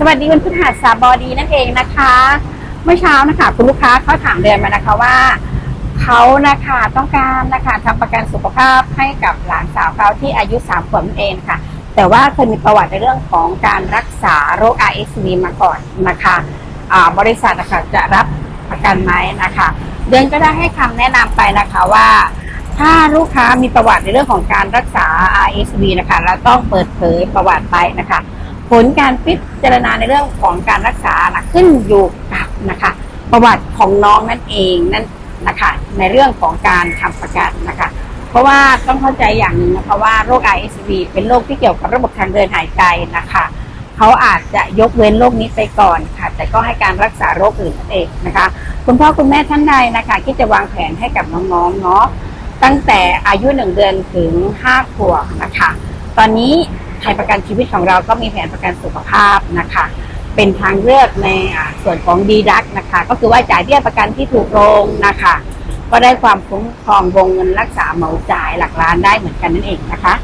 สวัสดีวันพฤหัสบดีนั่นเองนะคะ เมื่อเช้านะคะคุณลูกค้าเขาถามเรียนมานะคะว่าเขานะคะต้องการนะคะทำประกันสุขภาพให้กับหลานสาวเขาที่อายุ3ขวบเองค่ะ แต่ว่าเคยมีประวัติในเรื่องของการรักษาโรค RSV มาก่อนนะคะอ่าบริษัทนะคะจะรับประกันไหมนะคะ เดือนก็ได้ให้คำแนะนำไปนะคะว่าถ้าลูกค้ามีประวัติในเรื่องของการรักษา RSV นะคะ เราต้องเปิดเผยประวัติไปนะคะ ผลการพิจารณาในเรื่องของการรักษาขึ้นอยู่กับนะคะ ประวัติของน้องนั่นเองนั่นนะคะในเรื่องของการทำประกันนะคะ เพราะว่าต้องเข้าใจอย่างหนึ่งนะคะว่าโรค RSV เป็นโรคที่เกี่ยวกับระบบทางเดินหายใจนะคะเขาอาจจะยกเว้นโรคนี้ไปก่อนค่ะ แต่ก็ให้การรักษาโรคอื่นนั่นเองนะคะ คุณพ่อคุณแม่ท่านใดนะคะที่จะวางแผนให้กับน้องๆเนาะตั้งแต่อายุหนึ่งเดือนถึงห้าขวบนะคะ ตอนนี้ ไทยประกันชีวิตของเราก็มีแผนประกันสุขภาพนะคะ เป็นทางเลือกในส่วนของดีดักนะคะ ก็คือว่าจ่ายเบี้ยประกันที่ถูกลงนะคะ ก็ได้ความคุ้มครองวงเงินรักษาเหมาจ่ายหลักล้านได้เหมือนกันนั่นเองนะคะ